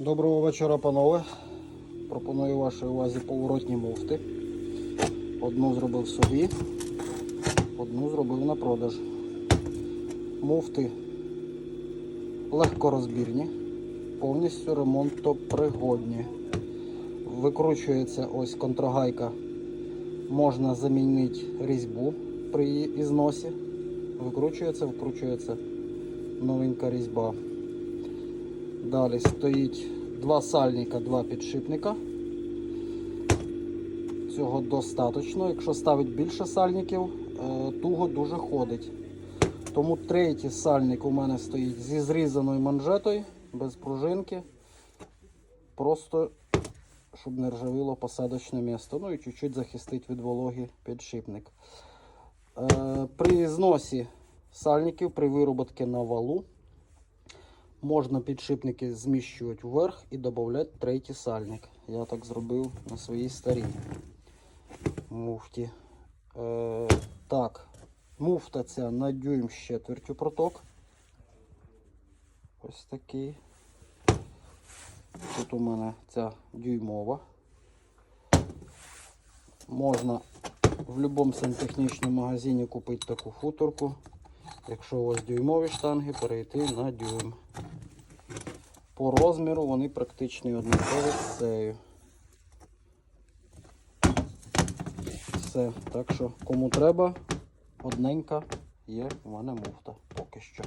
Доброго вечора, панове. Пропоную вашій увазі поворотні муфти. Одну зробив собі, одну зробив на продаж. Муфти легкорозбірні, повністю ремонтопригодні. Викручується ось контрагайка. Можна замінити різьбу при її ізносі. Викручується, вкручується новенька різьба. Далі стоїть два сальника, два підшипника. Цього достатньо. Якщо ставить більше сальників, е, туго дуже ходить. Тому третій сальник у мене стоїть зі зрізаною манжетою, без пружинки. Просто щоб не ржавіло посадочне місце. Ну і чуть-чуть захистить від вологи підшипник. Е, При зносі сальників, при вироботці на валу, Можна підшипники зміщувати вверх і додати третій сальник. Я так зробив на своїй старій муфті. Е, так, муфта ця на дюйм з четвертю проток. Ось такий. Тут у мене ця дюймова. Можна в будь-якому сантехнічному магазині купити таку футорку. Якщо у вас дюймові штанги, перейти на дюйм. По розміру вони практично однакові з цією. Все. Так що, кому треба, одненька є в мене муфта поки що.